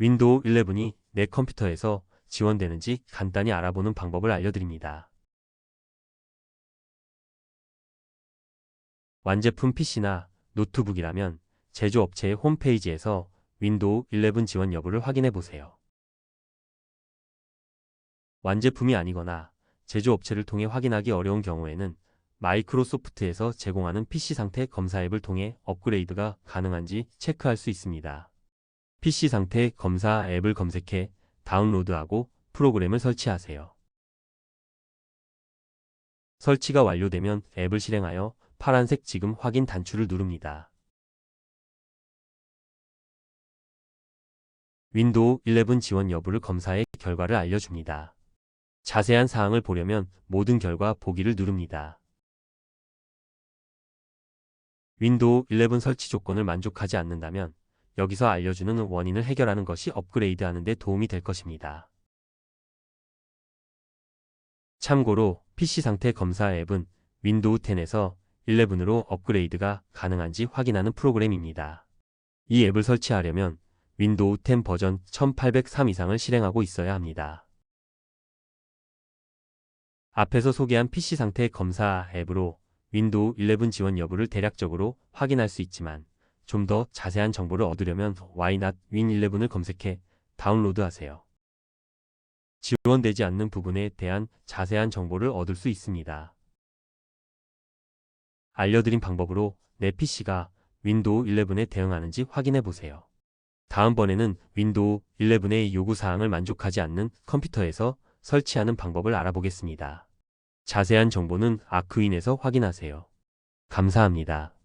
윈도우 11이 내 컴퓨터에서 지원되는지 간단히 알아보는 방법을 알려드립니다. 완제품 PC나 노트북이라면 제조업체의 홈페이지에서 윈도우 11 지원 여부를 확인해 보세요. 완제품이 아니거나 제조업체를 통해 확인하기 어려운 경우에는 마이크로소프트에서 제공하는 PC 상태 검사 앱을 통해 업그레이드가 가능한지 체크할 수 있습니다. PC 상태 검사 앱을 검색해 다운로드하고 프로그램을 설치하세요. 설치가 완료되면 앱을 실행하여 파란색 지금 확인 단추를 누릅니다. 윈도우 11 지원 여부를 검사해 결과를 알려줍니다. 자세한 사항을 보려면 모든 결과 보기를 누릅니다. 윈도우 11 설치 조건을 만족하지 않는다면 여기서 알려주는 원인을 해결하는 것이 업그레이드 하는 데 도움이 될 것입니다. 참고로 PC 상태 검사 앱은 윈도우 10에서 11으로 업그레이드가 가능한지 확인하는 프로그램입니다. 이 앱을 설치하려면 윈도우 10 버전 1803 이상을 실행하고 있어야 합니다. 앞에서 소개한 PC 상태 검사 앱으로 윈도우 11 지원 여부를 대략적으로 확인할 수 있지만 좀 더 자세한 정보를 얻으려면 Why not Win 11을 검색해 다운로드하세요. 지원되지 않는 부분에 대한 자세한 정보를 얻을 수 있습니다. 알려드린 방법으로 내 PC가 윈도우 11에 대응하는지 확인해 보세요. 다음번에는 윈도우 11의 요구사항을 만족하지 않는 컴퓨터에서 설치하는 방법을 알아보겠습니다. 자세한 정보는 아크윈에서 확인하세요. 감사합니다.